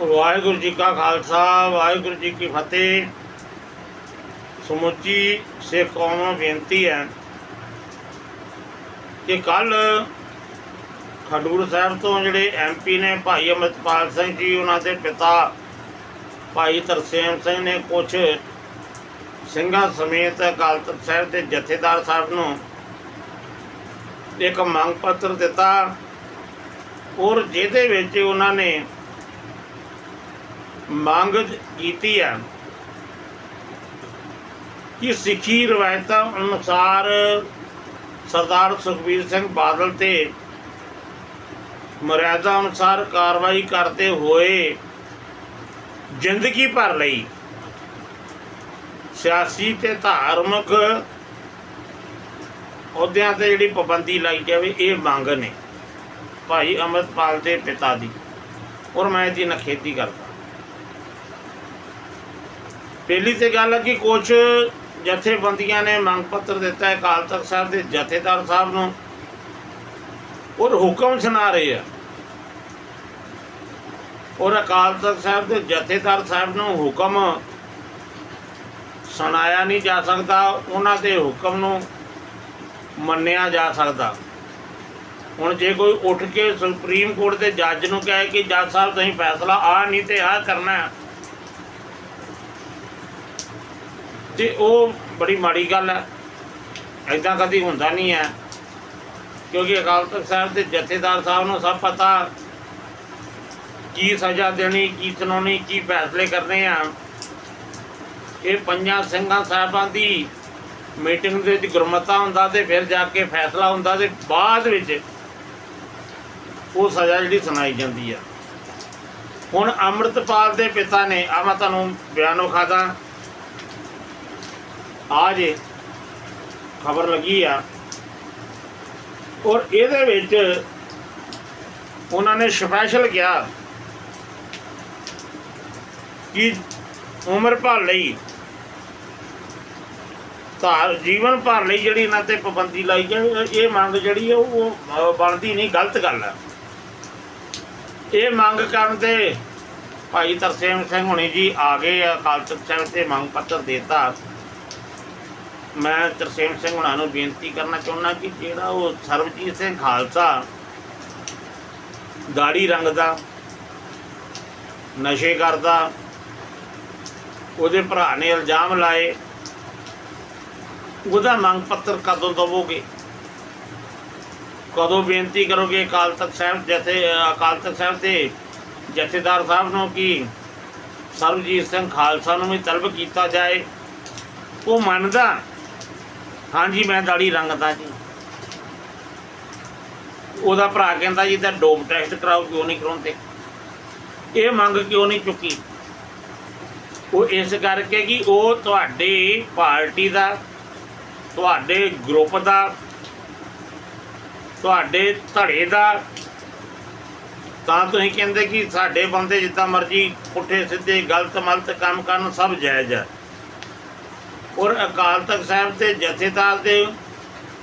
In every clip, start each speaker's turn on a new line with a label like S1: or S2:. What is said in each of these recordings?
S1: ਵਾਹਿਗੁਰੂ ਜੀ ਕਾ ਖਾਲਸਾ, ਵਾਹਿਗੁਰੂ ਜੀ ਕੀ ਫਤਿਹ। ਸਮੁੱਚੀ ਸਿੱਖ ਕੌਮ ਨੂੰ ਬੇਨਤੀ ਹੈ ਕਿ ਕੱਲ ਖਡੂਰ ਸਾਹਿਬ ਤੋਂ ਜਿਹੜੇ ਐਮਪੀ ਨੇ ਭਾਈ ਅਮਰਪਾਲ ਸਿੰਘ ਜੀ, ਉਹਨਾਂ ਦੇ ਪਿਤਾ ਭਾਈ ਤਰਸੇਮ ਸਿੰਘ ਨੇ ਕੁਝ ਸਿੰਘਾਂ ਸਮੇਤ ਅਕਾਲ ਤਖਤ ਸਾਹਿਬ ਦੇ ਜਥੇਦਾਰ ਸਾਹਿਬ ਨੂੰ ਇੱਕ ਮੰਗ ਪੱਤਰ ਦਿੱਤਾ ਔਰ ਜਿਹਦੇ ਵਿੱਚ ਉਹਨਾਂ ਨੇ ਮੰਗ ਕੀਤੀ ਹੈ ਕਿ ਸਿੱਖੀ ਰਵਾਇਤਾਂ ਅਨੁਸਾਰ ਸਰਦਾਰ ਸੁਖਬੀਰ ਸਿੰਘ ਬਾਦਲ ਤੇ ਮਰਿਆਦਾ ਅਨੁਸਾਰ ਕਾਰਵਾਈ ਕਰਦੇ ਹੋਏ ਜ਼ਿੰਦਗੀ ਭਰ ਲਈ ਸਿਆਸੀ ਤੇ ਧਾਰਮਿਕ ਅਹੁਦਿਆਂ ਤੇ ਜਿਹੜੀ ਪਾਬੰਦੀ ਲਾਈ ਜਾਵੇ, ਇਹ ਮੰਗ ਨੇ ਭਾਈ ਅਮਰਪਾਲ ਦੇ ਪਿਤਾ ਦੀ। ਔਰ ਮੈਂ ਇਹਦੀ ਨਖੇਦੀ ਕਰਦਾ। ਪਹਿਲੀ ਤੇ ਗੱਲ ਹੈ ਕਿ ਕੁਝ ਜਥੇਬੰਦੀਆਂ ਨੇ ਮੰਗ ਪੱਤਰ ਦਿੱਤਾ ਹੈ ਅਕਾਲ ਤਖਤ ਸਾਹਿਬ ਦੇ ਜਥੇਦਾਰ ਸਾਹਿਬ ਨੂੰ। ਔਰ ਹੁਕਮ ਸੁਣਾ ਰਹੇ ਆ। ਔਰ ਅਕਾਲ ਤਖਤ ਸਾਹਿਬ ਦੇ ਜਥੇਦਾਰ ਸਾਹਿਬ ਨੂੰ ਹੁਕਮ ਸੁਣਾਇਆ ਨਹੀਂ ਜਾ ਸਕਦਾ, ਉਹਨਾਂ ਦੇ ਹੁਕਮ ਨੂੰ ਮੰਨਿਆ ਜਾ ਸਕਦਾ। ਹੁਣ ਜੇ ਕੋਈ ਉੱਠ ਕੇ ਸੁਪਰੀਮ ਕੋਰਟ ਦੇ ਜੱਜ ਨੂੰ ਕਹੇ ਕਿ ਜੱਜ ਸਾਹਿਬ, ਤੁਸੀਂ ਫੈਸਲਾ ਆ ਨਹੀਂ ਤੇ ਆ ਕਰਨਾ ਹੈ ਤੇ ਉਹ ਬੜੀ ਮਾੜੀ ਗੱਲ ਹੈ। ਐਦਾਂ ਕਦੀ ਹੁੰਦਾ ਨਹੀਂ ਹੈ। ਕਿਉਂਕਿ ਅਕਾਲ ਤਖਤ ਸਾਹਿਬ ਦੇ ਜਥੇਦਾਰ ਸਾਹਿਬ ਨੂੰ ਸਭ ਪਤਾ ਕੀ ਸਜ਼ਾ ਦੇਣੀ, ਕੀ ਸੁਣਾਉਣੀ ਕੀ ਫੈਸਲੇ ਕਰਨੇ ਆ। ਇਹ ਪੰਜਾਂ ਸਿੰਘਾਂ ਸਾਹਿਬਾਂ ਦੀ ਮੀਟਿੰਗ ਦੇ ਵਿੱਚ ਗੁਰਮਤਾ ਹੁੰਦਾ ਤੇ ਫਿਰ ਜਾ ਕੇ ਫੈਸਲਾ ਹੁੰਦਾ ਤੇ ਬਾਅਦ ਵਿੱਚ ਉਹ ਸਜ਼ਾ ਜਿਹੜੀ ਸੁਣਾਈ ਜਾਂਦੀ ਆ। ਹੁਣ ਅੰਮ੍ਰਿਤਪਾਲ ਦੇ ਪਿਤਾ ਨੇ ਆ ਮੈਂ ਤੁਹਾਨੂੰ ਬਿਆਨੋ ਖਾਦਾ ਆ ਜੇ ਖਬਰ ਲੱਗੀ ਆ। ਔਰ ਇਹਦੇ ਵਿੱਚ ਉਹਨਾਂ ਨੇ ਸਪੈਸ਼ਲ ਕਿਹਾ ਕਿ ਉਮਰ ਭਰ ਲਈ, ਧਾਰ ਜੀਵਨ ਭਰ ਲਈ ਜਿਹੜੀ ਇਹਨਾਂ ਤੇ ਪਾਬੰਦੀ ਲਾਈ ਜਾਵੇ ਇਹ ਮੰਗ ਜਿਹੜੀ ਹੈ ਉਹ ਬਣਦੀ ਨਹੀਂ, ਗਲਤ ਗੱਲ ਹੈ ਇਹ ਮੰਗ ਕਰਨ ਤੇ ਭਾਈ ਤਰਸੇਮ ਸਿੰਘ ਹੁਣੀ ਜੀ ਆ ਗਏ ਆ ਅਕਾਲ ਤਖਤ ਸਾਹਿਬ ਤੇ ਮੰਗ ਪੱਤਰ ਦੇਤਾ। ਮੈਂ ਤਰਸੇਮ ਸਿੰਘ ਹੁਣਾਂ ਨੂੰ ਬੇਨਤੀ ਕਰਨਾ ਚਾਹੁੰਦਾ ਕਿ ਜਿਹੜਾ ਉਹ ਸਰਬਜੀਤ ਸਿੰਘ ਖਾਲਸਾ ਦਾੜੀ ਰੰਗ ਦਾ ਨਸ਼ੇ ਕਰਦਾ, ਉਹਦੇ ਭਰਾ ਨੇ ਇਲਜ਼ਾਮ ਲਾਏ, ਉਹਦਾ ਮੰਗ ਪੱਤਰ ਕਦੋਂ ਦਵੋਗੇ? ਕਦੋਂ ਬੇਨਤੀ ਕਰੋਗੇ ਅਕਾਲ ਤਖਤ ਸਾਹਿਬ ਜਥੇ, ਅਕਾਲ ਤਖਤ ਸਾਹਿਬ ਦੇ ਜਥੇਦਾਰ ਸਾਹਿਬ ਨੂੰ ਕਿ ਸਰਬਜੀਤ ਸਿੰਘ ਖਾਲਸਾ ਨੂੰ ਵੀ ਤਲਬ ਕੀਤਾ ਜਾਏ? ਉਹ ਮੰਨਦਾ ਹਾਂਜੀ, ਮੈਂ ਦਾੜੀ ਰੰਗਦਾ ਜੀ। ਉਹਦਾ ਭਰਾ ਕਹਿੰਦਾ ਜੀ ਤਾਂ ਡੋਪ ਟੈਸਟ ਕਰਾਓ, ਕਿਉਂ ਨਹੀਂ ਕਰਾਉਂਦੇ? ਇਹ ਮੰਗ ਕਿਉਂ ਨਹੀਂ ਚੁੱਕੀ? ਉਹ ਇਸ ਕਰਕੇ ਕਿ ਉਹ ਤੁਹਾਡੇ ਪਾਰਟੀ ਦਾ, ਤੁਹਾਡੇ ਗਰੁੱਪ ਦਾ, ਤੁਹਾਡੇ ਧੜੇ ਦਾ, ਤਾਂ ਤੁਸੀਂ ਕਹਿੰਦੇ ਕਿ ਸਾਡੇ ਬੰਦੇ ਜਿੱਦਾਂ ਮਰਜ਼ੀ ਪੁੱਠੇ, ਸਿੱਧੇ, ਗਲਤ, ਮਲਤ ਕੰਮ ਕਰਨ, ਸਭ ਜਾਇਜ਼ ਹੈ ਔਰ ਅਕਾਲ ਤਖਤ ਸਾਹਿਬ ਤੇ ਜਥੇਦਾਰ ਦੇ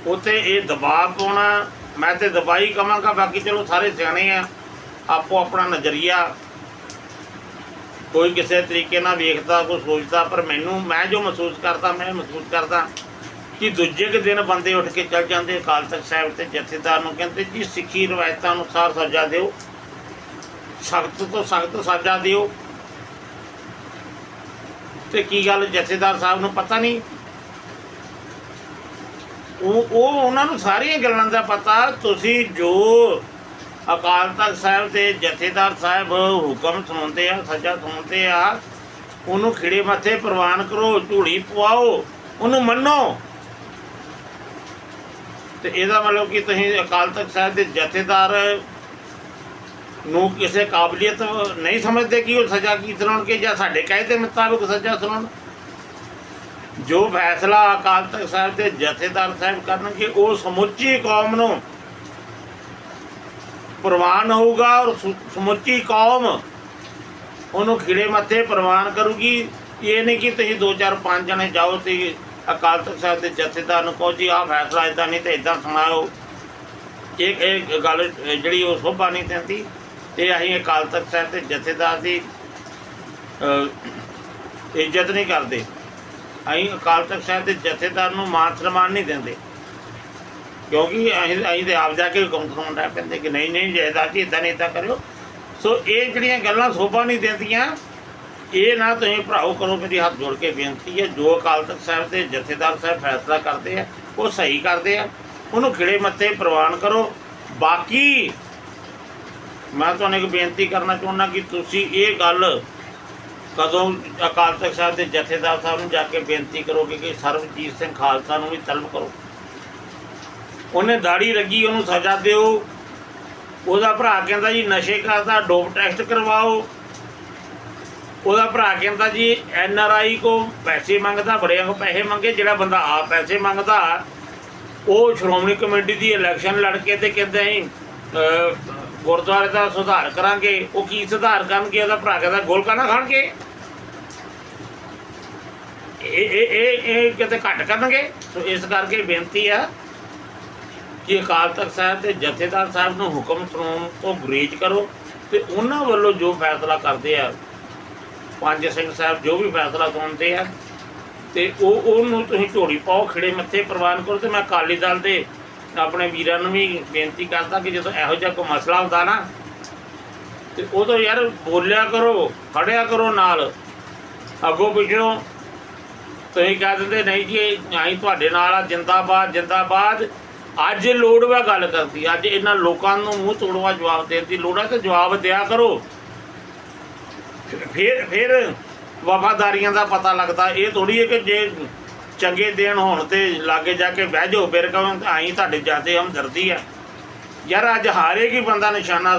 S1: ਉੱਤੇ ਇਹ ਦਬਾਅ ਪਾਉਣਾ, ਮੈਂ ਤੇ ਦਬਾਈ ਕਵਾਂਗਾ, ਬਾਕੀ ਚਲੋ ਸਾਰੇ ਸਿਆਣੇ ਆ, ਆਪੋ ਆਪਣਾ ਨਜ਼ਰੀਆ ਕੋਈ ਕਿਸੇ ਤਰੀਕੇ ਨਾਲ ਵੇਖਦਾ, ਕੋਈ ਸੋਚਦਾ, ਪਰ ਮੈਨੂੰ, ਮੈਂ ਜੋ ਮਹਿਸੂਸ ਕਰਦਾ, ਮੈਂ ਮਹਿਸੂਸ ਕਰਦਾ ਕਿ ਦੂਜੇ ਕੁ ਦਿਨ ਬੰਦੇ ਉੱਠ ਕੇ ਚੱਲ ਜਾਂਦੇ, ਅਕਾਲ ਤਖਤ ਸਾਹਿਬ ਤੇ ਜਥੇਦਾਰ ਨੂੰ ਕਹਿੰਦੇ, ਜੀ, ਸਿੱਖੀ ਰਵਾਇਤਾਂ ਅਨੁਸਾਰ ਸਜ਼ਾ ਦਿਓ, ਸਖਤ ਤੋਂ ਸਖਤ ਸਜ਼ਾ ਦਿਓ। ਤੇ ਕੀ ਗੱਲ ਜਥੇਦਾਰ ਸਾਹਿਬ ਨੂੰ ਪਤਾ ਨਹੀਂ? ਉਹ ਉਹ ਉਹਨਾਂ ਨੂੰ ਸਾਰੀਆਂ ਗੱਲਾਂ ਦਾ ਪਤਾ। ਤੁਸੀਂ ਜੋ ਅਕਾਲ ਤਖਤ ਸਾਹਿਬ ਦੇ ਜਥੇਦਾਰ ਸਾਹਿਬ ਹੁਕਮ ਸੁਣਾਉਂਦੇ ਆ, ਸਜ਼ਾ ਸੁਣਾਉਂਦੇ ਆ, ਉਹਨੂੰ ਖਿੜੇ ਮੱਥੇ ਪ੍ਰਵਾਨ ਕਰੋ ਝੂੜੀ ਪਵਾਓ, ਉਹਨੂੰ ਮੰਨੋ। ਤੇ ਇਹਦਾ ਮਤਲਬ ਕਿ ਤੁਸੀਂ ਅਕਾਲ ਤਖਤ ਸਾਹਿਬ ਦੇ ਜਥੇਦਾਰ ਨੂੰ ਕਿਸੇ ਕਾਬਲੀਅਤ ਨਹੀਂ ਸਮਝਦੇ ਕਿ ਉਹ ਸਜ਼ਾ ਕੀ ਸੁਣਾਉਣਗੇ ਜਾਂ ਸਾਡੇ ਕਹੇ ਦੇ ਮੁਤਾਬਕ ਸਜ਼ਾ ਸੁਣਾਉਣ। ਜੋ ਫੈਸਲਾ ਅਕਾਲ ਤਖਤ ਸਾਹਿਬ ਦੇ ਜਥੇਦਾਰ ਸਾਹਿਬ ਕਰਨਗੇ, ਉਹ ਸਮੁੱਚੀ ਕੌਮ ਨੂੰ ਪ੍ਰਵਾਨ ਹੋਊਗਾ ਔਰ ਸਮੁੱਚੀ ਕੌਮ ਉਹਨੂੰ ਖਿੜੇ ਮੱਥੇ ਪ੍ਰਵਾਨ ਕਰੂਗੀ। ਇਹ ਨਹੀਂ ਕਿ ਤੁਸੀਂ ਦੋ ਚਾਰ ਪੰਜ ਜਣੇ ਜਾਓ ਤੇ ਅਕਾਲ ਤਖਤ ਸਾਹਿਬ ਦੇ ਜਥੇਦਾਰ ਨੂੰ ਕਹੋ ਜੀ, ਆਹ ਫੈਸਲਾ ਇਦਾਂ ਨਹੀਂ ਤੇ ਇਦਾਂ ਸੁਣਾਓ। ਇਹ ਇਹ ਗੱਲ ਜਿਹੜੀ ਉਹ ਸੋਭਾ ਨਹੀਂ ਦਿੰਦੀ। ਇਹ ਅਸੀਂ ਅਕਾਲ ਤਖਤ ਸਾਹਿਬ ਦੇ ਜਥੇਦਾਰ ਦੀ ਇੱਜ਼ਤ ਨਹੀਂ ਕਰਦੇ। ਅਸੀਂ ਅਕਾਲ ਤਖਤ ਸਾਹਿਬ ਦੇ ਜਥੇਦਾਰ ਨੂੰ ਮਾਨ ਸਨਮਾਨ ਨਹੀਂ ਦਿੰਦੇ। ਕਿਉਂਕਿ ਅਸੀਂ ਅਸੀਂ ਤੇ ਆਪ ਜਾ ਕੇ ਹੁਕਮ ਸੁਣਾਉਂਦਾ ਪੈਂਦੇ ਕਿ ਨਹੀਂ ਨਹੀਂ ਜਥੇਦਾਰ ਜੀ ਇਦਾਂ ਨਹੀਂ ਇਦਾਂ ਕਰਿਓ। ਸੋ ਇਹ ਜਿਹੜੀਆਂ ਗੱਲਾਂ ਸੋਭਾ ਨਹੀਂ ਦਿੰਦੀਆਂ, ਇਹ ਨਾ ਤੁਸੀਂ ਭਰਾਓ ਕਰੋ, ਮੇਰੀ ਹੱਥ ਜੋੜ ਕੇ ਬੇਨਤੀ ਹੈ, ਜੋ ਅਕਾਲ ਤਖਤ ਸਾਹਿਬ ਦੇ ਜਥੇਦਾਰ ਸਾਹਿਬ ਫੈਸਲਾ ਕਰਦੇ ਆ, ਉਹ ਸਹੀ ਕਰਦੇ ਆ। ਉਹਨੂੰ ਖਿੜੇ ਮੱਥੇ ਪ੍ਰਵਾਨ ਕਰੋ। ਬਾਕੀ ਮੈਂ ਤੁਹਾਨੂੰ ਇੱਕ ਬੇਨਤੀ ਕਰਨਾ ਚਾਹੁੰਦਾ ਕਿ ਤੁਸੀਂ ਇਹ ਗੱਲ ਕਦੋਂ ਅਕਾਲ ਤਖਤ ਸਾਹਿਬ ਦੇ ਜਥੇਦਾਰ ਸਾਹਿਬ ਨੂੰ ਜਾ ਕੇ ਬੇਨਤੀ ਕਰੋਗੇ ਕਿ ਸਰਬਜੀਤ ਸਿੰਘ ਖਾਲਸਾ ਨੂੰ ਵੀ ਤਲਬ ਕਰੋ। ਉਹਨੇ ਦਾੜੀ ਲੱਗੀ, ਉਹਨੂੰ ਸਜ਼ਾ ਦਿਓ। ਉਹਦਾ ਭਰਾ ਕਹਿੰਦਾ ਜੀ, ਨਸ਼ੇ ਕਰਦਾ, ਡੋਪ ਟੈਸਟ ਕਰਵਾਓ। ਉਹਦਾ ਭਰਾ ਕਹਿੰਦਾ ਜੀ, ਐਨ ਆਰ ਆਈ ਕੋ ਪੈਸੇ ਮੰਗਦਾ, ਬੜਿਆਂ ਕੋ ਪੈਸੇ ਮੰਗੇ, ਜਿਹੜਾ ਬੰਦਾ ਆਪ ਪੈਸੇ ਮੰਗਦਾ, ਉਹ ਸ਼੍ਰੋਮਣੀ ਕਮੇਟੀ ਦੀ ਇਲੈਕਸ਼ਨ ਲੜ ਕੇ ਤੇ ਕਹਿੰਦੇ ਅਸੀਂ ਗੁਰਦੁਆਰੇ ਦਾ ਸੁਧਾਰ ਕਰਾਂਗੇ, ਉਹ ਕੀ ਸੁਧਾਰ ਕਰਨਗੇ, ਉਹਦਾ ਭਰਾ ਕਹਿੰਦਾ ਗੋਲਕਾ ਨਾ ਖਾਣਗੇ ਇਹ ਇਹ ਇਹ ਕਿਤੇ ਘੱਟ ਕਰਨਗੇ? ਸੋ ਇਸ ਕਰਕੇ ਬੇਨਤੀ ਆ ਕਿ ਅਕਾਲ ਤਖਤ ਸਾਹਿਬ ਤੇ ਜਥੇਦਾਰ ਸਾਹਿਬ ਨੂੰ ਹੁਕਮ ਸੁਣਾਉਣ ਤੋਂ ਗੁਰੇਜ਼ ਕਰੋ ਤੇ ਉਹਨਾਂ ਵੱਲੋਂ ਜੋ ਫੈਸਲਾ ਕਰਦੇ ਆ, ਪੰਜ ਸਿੰਘ ਸਾਹਿਬ ਜੋ ਵੀ ਫੈਸਲਾ ਸੁਣਦੇ ਆ, ਤੇ ਉਹ, ਉਹਨੂੰ ਤੁਸੀਂ ਝੋਲੀ ਪਾਓ, ਖਿੜੇ ਮੱਥੇ ਪ੍ਰਵਾਨ ਕਰੋ ਤੇ ਮੈਂ ਅਕਾਲੀ ਦਲ ਦੇ ਆਪਣੇ ਵੀਰਾਂ ਨੂੰ ਵੀ ਬੇਨਤੀ ਕਰਦਾ ਕਿ ਜਦੋਂ ਇਹੋ ਜਿਹਾ ਕੋਈ ਮਸਲਾ ਹੁੰਦਾ ਨਾ, ਤੇ ਉਦੋਂ ਯਾਰ ਬੋਲਿਆ ਕਰੋ, ਖੜਿਆ ਕਰੋ ਨਾਲ। ਅੱਗੋਂ ਪਿੱਛੋਂ ਤੁਸੀਂ ਕਹਿ ਦਿੰਦੇ, ਨਹੀਂ ਜੀ, ਅਸੀਂ ਤੁਹਾਡੇ ਨਾਲ ਆ, ਜਿੰਦਾਬਾਦ ਜਿੰਦਾਬਾਦ। ਅੱਜ ਲੋੜ ਵਾ ਗੱਲ ਕਰਦੀ ਅੱਜ ਇਹਨਾਂ ਲੋਕਾਂ ਨੂੰ ਮੂੰਹ ਤੋੜਵਾ ਜਵਾਬ ਦੇਣ ਦੀ ਲੋੜ ਹੈ ਤੇ ਜਵਾਬ ਦਿਆ ਕਰੋ। ਫਿਰ ਫਿਰ ਵਫਾਦਾਰੀਆਂ ਦਾ ਪਤਾ ਲੱਗਦਾ। ਇਹ ਥੋੜੀ ਹੈ ਕਿ ਜੇ ਚੰਗੇ ਦੇਣ ਹੋਣ ਤੇ ਲਾਗੇ ਜਾ ਕੇ ਬਹਿ ਜਾਓ, ਫਿਰ ਕਹੋ ਆਈ ਤੁਹਾਡੇ ਜਿਆਦੇ ਹਮਦਰਦੀ ਆ। ਯਾਰ ਅੱਜ ਹਾਰੇਗੀ ਬੰਦਾ ਨਿਸ਼ਾਨਾ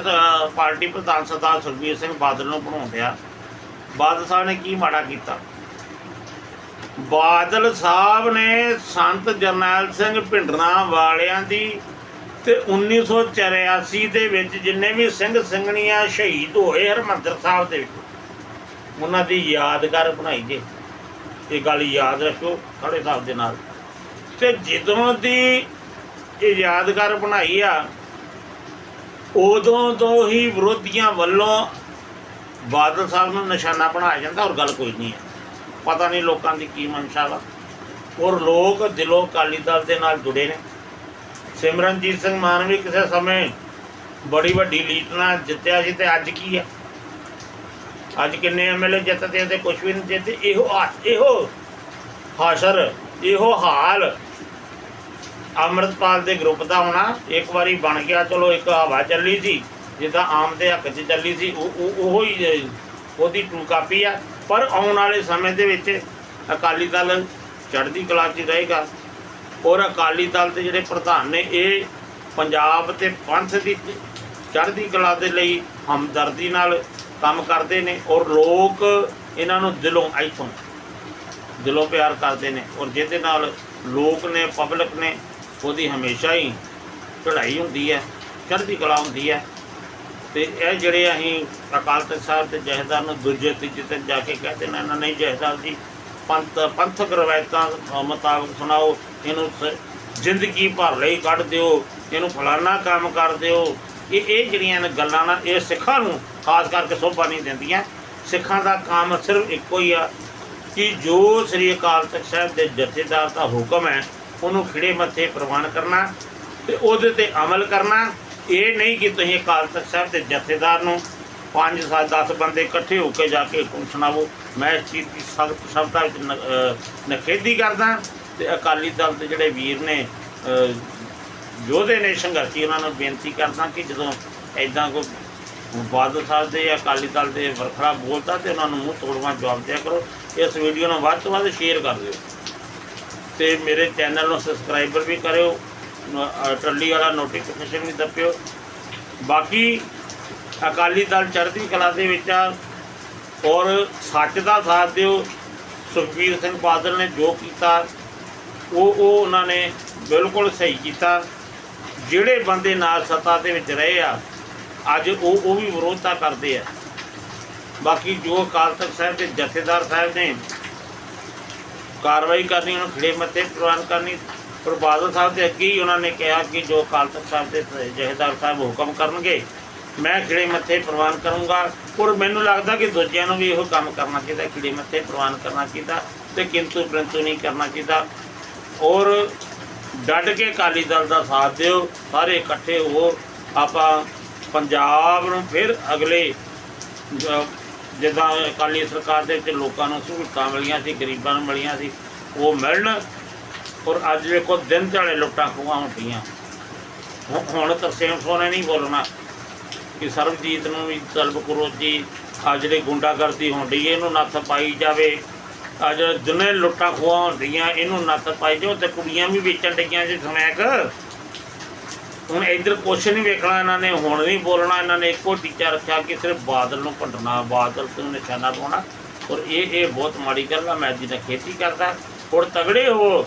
S1: ਪਾਰਟੀ ਪ੍ਰਧਾਨ ਸਰਦਾਰ ਸੁਖਬੀਰ ਸਿੰਘ ਬਾਦਲ ਨੂੰ ਬਣਾਉਂਦਿਆ ਬਾਦਲ ਸਾਹਿਬ ਨੇ ਕੀ ਮਾੜਾ ਕੀਤਾ? ਬਾਦਲ ਸਾਹਿਬ ਨੇ ਸੰਤ ਜਰਨੈਲ ਸਿੰਘ ਭਿੰਡਰਾਂ ਵਾਲਿਆਂ ਦੀ ਤੇ 1984 ਦੇ ਵਿੱਚ ਜਿੰਨੇ ਵੀ ਸਿੰਘ ਸਿੰਘਣੀਆਂ ਸ਼ਹੀਦ ਹੋਏ ਹਰਮੰਦਰ ਸਾਹਿਬ ਦੇ ਵਿੱਚ, ਉਹਨਾਂ ਦੀ ਯਾਦਗਾਰ ਬਣਾਈ ਜੇ। ਇਹ ਗੱਲ ਯਾਦ ਰੱਖੋ ਖੜੇ ਸਾਹਿਬ ਦੇ ਨਾਲ। ਤੇ ਜਦੋਂ ਦੀ ਇਹ ਯਾਦਗਾਰ ਬਣਾਈ ਆ, ਉਦੋਂ ਤੋਂ ਹੀ ਵਿਰੋਧੀਆਂ ਵੱਲੋਂ ਬਾਦਲ ਸਾਹਿਬ ਨੂੰ ਨਿਸ਼ਾਨਾ ਬਣਾਇਆ ਜਾਂਦਾ ਔਰ ਗੱਲ ਕੋਈ ਨਹੀਂ ਹੈ। ਪਤਾ ਨਹੀਂ ਲੋਕਾਂ ਦੀ ਕੀ ਮਨਸ਼ਾ ਵਾ। ਔਰ ਲੋਕ ਦਿਲੋਂ ਅਕਾਲੀ ਦਲ ਦੇ ਨਾਲ ਜੁੜੇ ਨੇ। ਸਿਮਰਨਜੀਤ ਸਿੰਘ ਮਾਨ ਵੀ ਕਿਸੇ ਸਮੇਂ ਬੜੀ ਵੱਡੀ ਲੀਡ ਨਾਲ ਜਿੱਤਿਆ ਸੀ ਤੇ ਅੱਜ ਕੀ ਹੈ ਅੱਜ ਕਿੰਨੇ ਐਮਐਲਏ ਜਿੱਤਦੇ ਆ ਤੇ ਕੁਝ ਵੀ ਨਹੀਂ ਜਿੱਤੇ ਇਹੋ ਆ- ਇਹੋ ਹਾਸ਼ਰ, ਇਹੋ ਹਾਲ। ਅੰਮ੍ਰਿਤਪਾਲ ਦੇ ਗਰੁੱਪ ਦਾ ਹੋਣਾ ਇੱਕ ਵਾਰੀ ਬਣ ਗਿਆ, ਚਲੋ ਇੱਕ ਹਵਾ ਚੱਲੀ ਸੀ, ਜਿੱਦਾਂ ਆਮ ਦੇ ਹੱਕ 'ਚ ਚੱਲੀ ਸੀ, ਉਹ, ਉਹ- ਹੀ ਉਹਦੀ ਟੂ ਕਾਪੀ ਆ। ਪਰ ਆਉਣ ਵਾਲੇ ਸਮੇਂ ਦੇ ਵਿੱਚ ਅਕਾਲੀ ਦਲ ਚੜ੍ਹਦੀ ਕਲਾ 'ਚ ਰਹੇਗਾ। ਔਰ ਅਕਾਲੀ ਦਲ ਦੇ ਜਿਹੜੇ ਪ੍ਰਧਾਨ ਨੇ, ਇਹ ਪੰਜਾਬ ਤੇ ਪੰਥ ਦੀ ਚੜ੍ਹਦੀ ਕਲਾ ਦੇ ਲਈ ਹਮਦਰਦੀ ਨਾਲ ਕੰਮ ਕਰਦੇ ਨੇ ਔਰ ਲੋਕ ਇਹਨਾਂ ਨੂੰ ਦਿਲੋਂ, ਇੱਥੋਂ ਦਿਲੋਂ ਪਿਆਰ ਕਰਦੇ ਨੇ ਔਰ ਜਿਹਦੇ ਨਾਲ ਲੋਕ ਨੇ ਪਬਲਿਕ ਨੇ, ਉਹਦੀ ਹਮੇਸ਼ਾ ਹੀ ਚੜ੍ਹਾਈ ਹੁੰਦੀ ਹੈ, ਚੜ੍ਹਦੀ ਕਲਾ ਹੁੰਦੀ ਹੈ। ਤੇ ਇਹ ਜਿਹੜੇ ਅਸੀਂ ਅਕਾਲ ਤਖਤ ਸਾਹਿਬ ਤੇ ਜਹੇਦਾਰ ਨੂੰ ਦੂਜੇ, ਤੀਜੇ ਤੇ ਜਾ ਕੇ ਕਹਿੰਦੇ ਨੇ ਨਾ ਨਹੀਂ ਜਹੇਦਾਰ ਜੀ, ਪੰਥ, ਪੰਥਕ ਰਵਾਇਤਾਂ ਮੁਤਾਬਕ ਸੁਣਾਓ, ਇਹਨੂੰ ਸ- ਜ਼ਿੰਦਗੀ ਭਰ ਲਈ ਕੱਢ ਦਿਓ, ਇਹਨੂੰ ਫਲਾਨਾ ਕੰਮ ਕਰ ਦਿਓ ਇਹ ਇਹ ਜਿਹੜੀਆਂ ਨੇ ਗੱਲਾਂ ਨਾ, ਇਹ ਸਿੱਖਾਂ ਨੂੰ ਖਾਸ ਕਰਕੇ ਸੋਭਾ ਨਹੀਂ ਦਿੰਦੀਆਂ। ਸਿੱਖਾਂ ਦਾ ਕੰਮ ਸਿਰਫ ਇੱਕੋ ਹੀ ਆ ਕਿ ਜੋ ਸ੍ਰੀ ਅਕਾਲ ਤਖਤ ਸਾਹਿਬ ਦੇ ਜਥੇਦਾਰ ਦਾ ਹੁਕਮ ਹੈ, ਉਹਨੂੰ ਖਿੜੇ ਮੱਥੇ ਪ੍ਰਵਾਨ ਕਰਨਾ ਤੇ ਉਹਦੇ ਤੇ ਅਮਲ ਕਰਨਾ। ਇਹ ਨਹੀਂ ਕਿ ਤੁਸੀਂ ਅਕਾਲ ਤਖਤ ਸਾਹਿਬ ਦੇ ਜਥੇਦਾਰ ਨੂੰ 5 7 10 ਬੰਦੇ ਇਕੱਠੇ ਹੋ ਕੇ ਜਾ ਕੇ ਹੁਕਮ ਸੁਣਾਵੋ। ਮੈਂ ਇਸ ਚੀਜ਼ ਦੀ ਸਖਤ ਸ਼ਬਦਾਂ ਵਿੱਚ ਨ- ਨਿਖੇਧੀ ਕਰਦਾ ਤੇ ਅਕਾਲੀ ਦਲ ਦੇ ਜਿਹੜੇ ਵੀਰ ਨੇ ਯੋਧੇ ਨੇ ਸੰਘਰਸ਼ੀ ਉਹਨਾਂ ਨੂੰ ਬੇਨਤੀ ਕਰਦਾ ਕਿ ਜਦੋਂ ਐਦਾਂ ਕੋਈ ਬਾਦਲ ਸਾਹਿਬ ਦੇ ਜਾਂ ਅਕਾਲੀ ਦਲ ਦੇ ਵਰਖਰਾ ਬੋਲਦਾ ਤੇ ਉਹਨਾਂ ਨੂੰ ਮੂੰਹ ਤੋੜਵਾ ਜਵਾਬ ਦਿਆ ਕਰੋ। ਇਸ ਵੀਡੀਓ ਨੂੰ ਵੱਧ ਤੋਂ ਵੱਧ ਸ਼ੇਅਰ ਕਰ ਦਿਓ। ਤੇ ਮੇਰੇ ਚੈਨਲ ਨੂੰ ਸਬਸਕ੍ਰਾਈਬਰ ਵੀ ਕਰਿਓ, ਨ- ਟੱਲੀ ਵਾਲਾ ਨੋਟੀਫਿਕੇਸ਼ਨ ਵੀ ਦੱਬਿਓ। ਬਾਕੀ ਅਕਾਲੀ ਦਲ ਚੜ੍ਹਦੀ ਕਲਾ ਦੇ ਵਿੱਚ ਆ ਔਰ ਸੱਚ ਦਾ ਸਾਥ ਦਿਓ। ਸੁਖਬੀਰ ਸਿੰਘ ਬਾਦਲ ਨੇ ਜੋ ਕੀਤਾ, ਉਹ ਉਹ ਉਹਨਾਂ ਨੇ ਬਿਲਕੁਲ ਸਹੀ ਕੀਤਾ। ਜਿਹੜੇ ਬੰਦੇ ਨਾਲ ਸੱਤਾ ਦੇ ਵਿੱਚ ਰਹੇ ਆ, ਅੱਜ ਉਹ ਉਹ ਵੀ ਵਿਰੋਧਤਾ ਕਰਦੇ ਆ। ਬਾਕੀ ਜੋ ਅਕਾਲ ਤਖਤ ਸਾਹਿਬ ਦੇ ਜਥੇਦਾਰ ਸਾਹਿਬ ਨੇ ਕਾਰਵਾਈ ਕਰਨੀ, ਉਹਨੂੰ ਖਿੜੇ ਮੱਥੇ ਪ੍ਰਵਾਨ ਕਰਨੀ ਪਰ ਬਾਦਲ ਸਾਹਿਬ ਦੇ ਅੱਗੇ ਹੀ ਉਹਨਾਂ ਨੇ ਕਿਹਾ ਕਿ ਜੋ ਅਕਾਲ ਤਖਤ ਸਾਹਿਬ ਦੇ ਜਥੇਦਾਰ ਸਾਹਿਬ ਹੁਕਮ ਕਰਨਗੇ, ਮੈਂ ਖਿੜੇ ਮੱਥੇ ਪ੍ਰਵਾਨ ਕਰੂੰਗਾ। ਔਰ ਮੈਨੂੰ ਲੱਗਦਾ ਕਿ ਦੂਜਿਆਂ ਨੂੰ ਵੀ ਇਹੋ ਕੰਮ ਕਰਨਾ ਚਾਹੀਦਾ, ਖਿੜੇ ਮੱਥੇ ਪ੍ਰਵਾਨ ਕਰਨਾ ਚਾਹੀਦਾ ਤੇ ਕਿੰਤੂ ਪ੍ਰੰਤੂ ਨਹੀਂ ਕਰਨਾ ਚਾਹੀਦਾ। ਔਰ ਡਟ ਕੇ ਅਕਾਲੀ ਦਲ ਦਾ ਸਾਥ ਦਿਓ ਸਾਰੇ ਇਕੱਠੇ ਹੋ, ਆਪਾਂ ਪੰਜਾਬ ਨੂੰ ਫਿਰ ਅਗਲੇ ਜਿੱਦਾਂ ਅਕਾਲੀ ਸਰਕਾਰ ਦੇ ਵਿੱਚ ਲੋਕਾਂ ਨੂੰ ਸਹੂਲਤਾਂ ਮਿਲੀਆਂ ਸੀ, ਗਰੀਬਾਂ ਨੂੰ ਮਿਲੀਆਂ ਸੀ, ਉਹ ਮਿਲਣ। ਔਰ ਅੱਜ ਵੇਖੋ, ਦਿਨ ਝਾੜੇ ਲੁੱਟਾਂ ਖੋਹਾਂ ਹੁੰਦੀਆਂ। ਹੁ- ਹੁਣ ਤਰਸੇਮ ਸੋਨੇ ਨਹੀਂ ਬੋਲਣਾ ਕਿ ਸਰਬਜੀਤ ਨੂੰ ਵੀ ਤਲਬ ਕਰੋ ਜੀ ਆ ਜਿਹੜੇ ਗੁੰਡਾਗਰਦੀ ਹੁੰਦੀ ਹੈ, ਇਹਨੂੰ ਨੱਥ ਪਾਈ ਜਾਵੇ। ਅੱਜ ਜਿਹੜੇ ਲੁੱਟਾਂ ਖੋਹਾਂ ਹੁੰਦੀਆਂ, ਇਹਨੂੰ ਨੱਥ ਪਾਈ ਜਾਓ ਤੇ ਕੁੜੀਆਂ ਵੀ ਵੇਚਣ ਡਈਆਂ ਜੀ ਸਮੈਕ। ਹੁਣ ਇੱਧਰ ਕੁਛ ਨਹੀਂ ਵੇਖਣਾ ਇਹਨਾਂ ਨੇ, ਹੁਣ ਨਹੀਂ ਬੋਲਣਾ ਇਹਨਾਂ ਨੇ, ਇੱਕੋ ਟੀਚਾ ਰੱਖਿਆ ਕਿ ਸਿਰਫ ਬਾਦਲ ਨੂੰ ਭੰਡਣਾ ਬਾਦਲ ਤੋਂ ਨਿਸ਼ਾਨਾ ਪਾਉਣਾ। ਔਰ ਇਹ ਇਹ ਬਹੁਤ ਮਾੜੀ ਗੱਲ ਆ, ਮੈਂ ਜਿਹਦਾ ਖੇਤੀ ਕਰਦਾ। ਹੁਣ ਤਗੜੇ ਹੋ,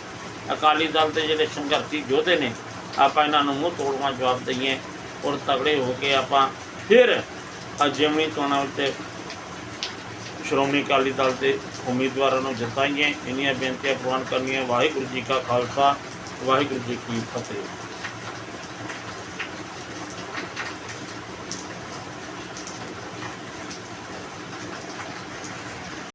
S1: ਅਕਾਲੀ ਦਲ ਦੇ ਜਿਹੜੇ ਸੰਘਰਸ਼ੀ ਯੋਧੇ ਨੇ, ਆਪਾਂ ਇਹਨਾਂ ਨੂੰ ਮੂੰਹ ਤੋੜਵਾ ਜਵਾਬ ਦਈਏ। ਔਰ ਤਗੜੇ ਹੋ ਕੇ ਆਪਾਂ ਫਿਰ ਅਜਮਣੀ ਚੋਣਾਂ ਉੱਤੇ ਸ਼੍ਰੋਮਣੀ ਅਕਾਲੀ ਦਲ ਦੇ ਉਮੀਦਵਾਰਾਂ ਨੂੰ ਜਿਤਾਈਏ ਇੰਨੀਆਂ ਬੇਨਤੀਆਂ ਪ੍ਰਵਾਨ ਕਰਨੀਆਂ। ਵਾਹਿਗੁਰੂ ਜੀ ਕਾ ਖਾਲਸਾ, ਵਾਹਿਗੁਰੂ ਜੀ ਕੀ ਫਤਿਹ।